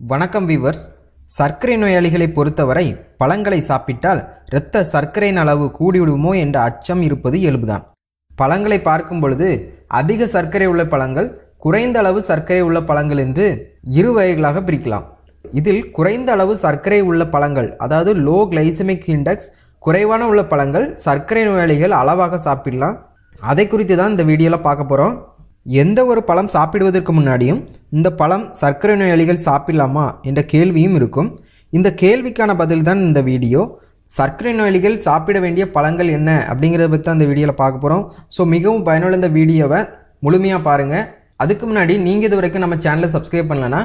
வணக்கம் வீவர்ஸ் சர்க்கரை நோயாளிகளை பொறுத்தவரை பழங்களை சாப்பிட்டால் இரத்த சர்க்கரையின் அளவு கூடிவிடுமோ என்ற அச்சம் இருப்பது இயல்புதான் பழங்களை பார்க்கும் பொழுது அதிக சர்க்கரை உள்ள பழங்கள் குறைந்த அளவு சர்க்கரை உள்ள பழங்கள் என்று இரு வகைகளாக பிரிக்கலாம். இதில் குறைந்த அளவு சர்க்கரை உள்ள பழங்கள் அதாவது லோ கிளைசமிக் இண்டெக்ஸ் குறைவான உள்ள பழங்கள் சர்க்கரை நோயாளிகள் அளவாக சாப்பிடலாம். அதை குறித்து தான் இந்த வீடியோவில் பார்க்க போகிறோம் எந்த ஒரு பழம் சாப்பிடுவதற்கு முன்னாடியும் இந்த பழம் சர்க்கரை நோயாளிகள் சாப்பிடலாமா என்ற கேள்வியும் இருக்கும். இந்த கேள்விக்கான பதில் தான் இந்த வீடியோ. சர்க்கரை நோயாளிகள் சாப்பிட வேண்டிய பழங்கள் என்ன அப்படிங்கிறத பற்றி தான் இந்த வீடியோவில் பார்க்க போகிறோம் ஸோ மிகவும் பயனுள்ள இந்த வீடியோவை முழுமையாக பாருங்கள் அதுக்கு முன்னாடி நீங்கள் இது வரைக்கும் நம்ம சேனலை சப்ஸ்கிரைப் பண்ணலன்னா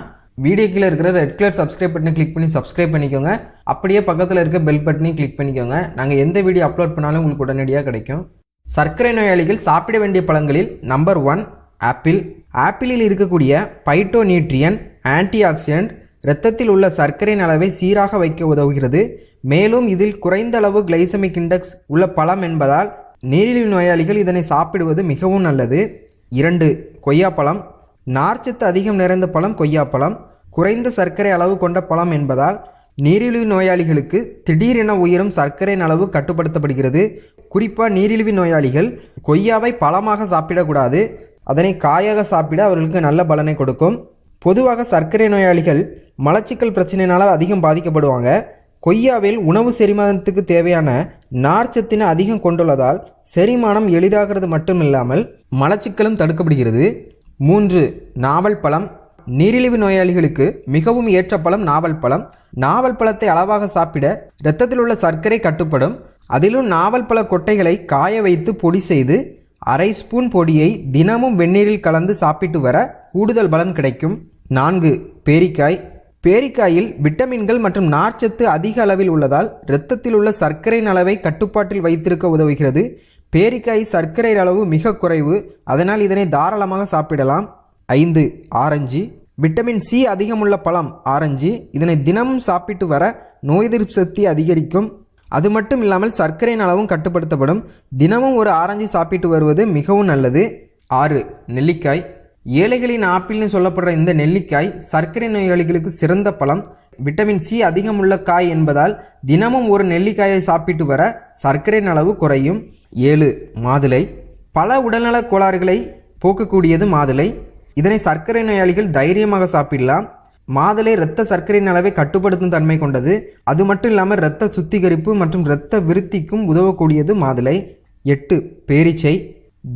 வீடியோ கீழே இருக்கிற ரெட் கலர் சப்ஸ்கிரைப் பட்டனை கிளிக் பண்ணி சப்ஸ்கிரைப் பண்ணிக்கோங்க. அப்படியே பக்கத்தில் இருக்க பெல் பட்டனையும் கிளிக் பண்ணிக்கோங்க. நாங்கள் எந்த வீடியோ அப்லோட் பண்ணாலும் உங்களுக்கு உடனடியாக கிடைக்கும். சர்க்கரை நோயாளிகள் சாப்பிட வேண்டிய பழங்களில் நம்பர் ஒன் ஆப்பிள். ஆப்பிளில் இருக்கக்கூடிய பைட்டோநியூட்ரியன் ஆன்டிஆக்சிடென்ட் இரத்தத்தில் உள்ள சர்க்கரையின் அளவை சீராக வைக்க உதவுகிறது. மேலும் இதில் குறைந்த அளவு கிளைசமிக் இண்டெக்ஸ் உள்ள பழம் என்பதால் நீரிழிவு நோயாளிகள் இதனை சாப்பிடுவது மிகவும் நல்லது. இரண்டு கொய்யாப்பழம் நார்ச்சத்து அதிகம் நிறைந்த பழம் கொய்யாப்பழம் குறைந்த சர்க்கரை அளவு கொண்ட பழம் என்பதால் நீரிழிவு நோயாளிகளுக்கு திடீரென உயரும் சர்க்கரையின் அளவு கட்டுப்படுத்தப்படுகிறது. குறிப்பாக நீரிழிவு நோயாளிகள் கொய்யாவை பழமாக சாப்பிடக்கூடாது. அதனை காயாக சாப்பிட அவர்களுக்கு நல்ல பலனை கொடுக்கும். பொதுவாக சர்க்கரை நோயாளிகள் மலச்சிக்கல் பிரச்சனையினால் அதிகம் பாதிக்கப்படுவாங்க. கொய்யாவில் உணவு செரிமானத்துக்கு தேவையான நார்ச்சத்தினை அதிகம் கொண்டுள்ளதால் செரிமானம் எளிதாகிறது மட்டும் இல்லாமல் மலச்சிக்கலும் தடுக்கப்படுகிறது. மூன்று நாவல் பழம். நீரிழிவு நோயாளிகளுக்கு மிகவும் ஏற்ற பழம் நாவல் பழம். நாவல் பழத்தை அளவாக சாப்பிட இரத்தத்தில் உள்ள சர்க்கரை கட்டுப்படும். அதிலும் நாவல் பழ கொட்டைகளை காய வைத்து பொடி செய்து அரை ஸ்பூன் பொடியை தினமும் வெந்நீரில் கலந்து சாப்பிட்டு வர கூடுதல் பலன் கிடைக்கும். நான்கு பேரிக்காய். பேரிக்காயில் விட்டமின்கள் மற்றும் நார்ச்சத்து அதிக அளவில் உள்ளதால் இரத்தத்தில் உள்ள சர்க்கரையின் அளவை கட்டுப்பாட்டில் வைத்திருக்க உதவுகிறது. பேரிக்காய் சர்க்கரை அளவு மிக குறைவு அதனால் இதனை தாராளமாக சாப்பிடலாம். ஐந்து ஆரஞ்சு. விட்டமின் சி அதிகமுள்ள பழம் ஆரஞ்சு. இதனை தினமும் சாப்பிட்டு வர நோய் எதிர்ப்பு சக்தி அதிகரிக்கும். அது மட்டும் இல்லாமல் சர்க்கரையின் அளவும் கட்டுப்படுத்தப்படும். தினமும் ஒரு ஆரஞ்சு சாப்பிட்டு வருவது மிகவும் நல்லது. ஆறு நெல்லிக்காய். ஏழைகளின் ஆப்பிள்னு சொல்லப்படுற இந்த நெல்லிக்காய் சர்க்கரை நோயாளிகளுக்கு சிறந்த பழம் விட்டமின் சி அதிகம் உள்ள காய் என்பதால் தினமும் ஒரு நெல்லிக்காயை சாப்பிட்டு வர சர்க்கரையின் அளவு குறையும். ஏழு மாதுளை. பல உடல்நலக் கோளாறுகளை போக்கக்கூடியது மாதுளை. இதனை சர்க்கரை நோயாளிகள் தைரியமாக சாப்பிடலாம். மாதுளை இரத்த சர்க்கரையின் அளவை கட்டுப்படுத்தும் தன்மை கொண்டது. அது மட்டும் இல்லாமல் இரத்த சுத்திகரிப்பு மற்றும் இரத்த விருத்திக்கும் உதவக்கூடியது மாதுளை எட்டு பேரிச்சை.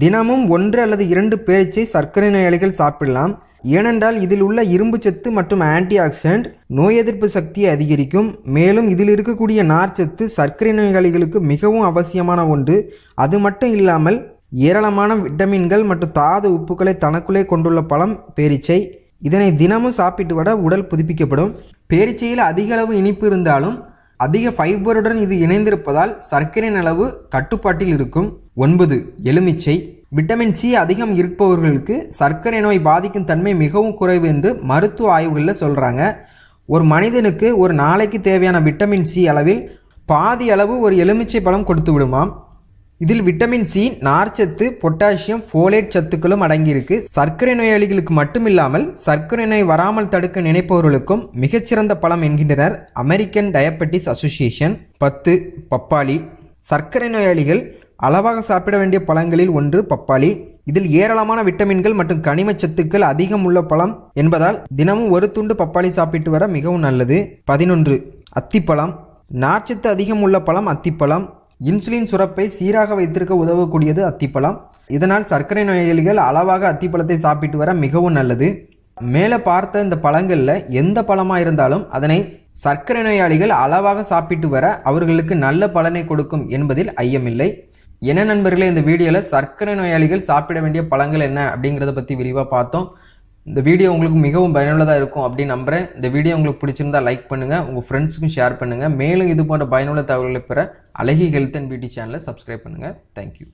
தினமும் ஒன்று அல்லது இரண்டு பேரிச்சை சர்க்கரை நோயாளிகள் சாப்பிடலாம். ஏனென்றால் இதில் உள்ள இரும்பு சத்து மற்றும் ஆன்டி ஆக்சிடென்ட் நோய் எதிர்ப்பு சக்தியை அதிகரிக்கும். மேலும் இதில் இருக்கக்கூடிய நார்ச்சத்து சர்க்கரை நோயாளிகளுக்கு மிகவும் அவசியமான ஒன்று. அது மட்டும் இல்லாமல் ஏராளமான விட்டமின்கள் மற்றும் தாது உப்புக்களை தனக்குள்ளே கொண்டுள்ள பழம் பேரிச்சை. இதனை தினமும் சாப்பிட்டு வர உடல் புதுப்பிக்கப்படும். பேரிச்சையில் அதிக அளவு இனிப்பு இருந்தாலும் அதிக ஃபைபருடன் இது இணைந்திருப்பதால் சர்க்கரையின் அளவு கட்டுப்பாட்டில் இருக்கும். ஒன்பது எலுமிச்சை. விட்டமின் சி அதிகம் இருப்பவர்களுக்கு சர்க்கரை நோய் பாதிக்கும் தன்மை மிகவும் குறைவு என்று மருத்துவ ஆய்வுகளில் சொல்கிறாங்க ஒரு மனிதனுக்கு ஒரு நாளைக்கு தேவையான விட்டமின் சி அளவில் பாதி அளவு ஒரு எலுமிச்சை பழம் கொடுத்து விடுமாம். இதில் விட்டமின் சி நார்ச்சத்து பொட்டாசியம் ஃபோலேட் சத்துக்களும் அடங்கியிருக்கு. சர்க்கரை நோயாளிகளுக்கு மட்டுமில்லாமல் சர்க்கரை நோய் வராமல் தடுக்க நினைப்பவர்களுக்கும் மிகச்சிறந்த பழம் என்கின்றனர் அமெரிக்கன் டயபெட்டிஸ் அசோசியேஷன் பத்து பப்பாளி. சர்க்கரை நோயாளிகள் அளவாக சாப்பிட வேண்டிய பழங்களில் ஒன்று பப்பாளி. இதில் ஏராளமான விட்டமின்கள் மற்றும் கனிமச் சத்துக்கள் அதிகம் உள்ள பழம் என்பதால் தினமும் ஒரு துண்டு பப்பாளி சாப்பிட்டு வர மிகவும் நல்லது. பதினொன்று அத்திப்பழம். நார்ச்சத்து அதிகம் உள்ள பழம் அத்திப்பழம். இன்சுலின் சுரப்பை சீராக வைத்திருக்க உதவக்கூடியது அத்திப்பழம். இதனால் சர்க்கரை நோயாளிகள் அளவாக அத்திப்பழத்தை சாப்பிட்டு வர மிகவும் நல்லது. மேலே பார்த்த இந்த பழங்களில் எந்த பழமாக இருந்தாலும் அதனை சர்க்கரை நோயாளிகள் அளவாக சாப்பிட்டு வர அவர்களுக்கு நல்ல பலனை கொடுக்கும் என்பதில் ஐயமில்லை. என்ன நண்பர்களே இந்த வீடியோவில் சர்க்கரை நோயாளிகள் சாப்பிட வேண்டிய பழங்கள் என்ன அப்படிங்கிறத பற்றி விரிவாக பார்த்தோம். இந்த வீடியோ உங்களுக்கு மிகவும் பயனுள்ளதாக இருக்கும் அப்படின்னு நம்புகிறேன் இந்த வீடியோ உங்களுக்கு பிடிச்சிருந்தா லைக் பண்ணுங்கள் உங்கள் ஃப்ரெண்ட்ஸுக்கும் ஷேர் பண்ணுங்கள் மேலும் இது போன்ற பயனுள்ள தகவல்களை பெற அழகி ஹெல்த் அண்ட் பியூட்டி சேனலை சப்ஸ்கிரைப் பண்ணுங்கள் தேங்க்யூ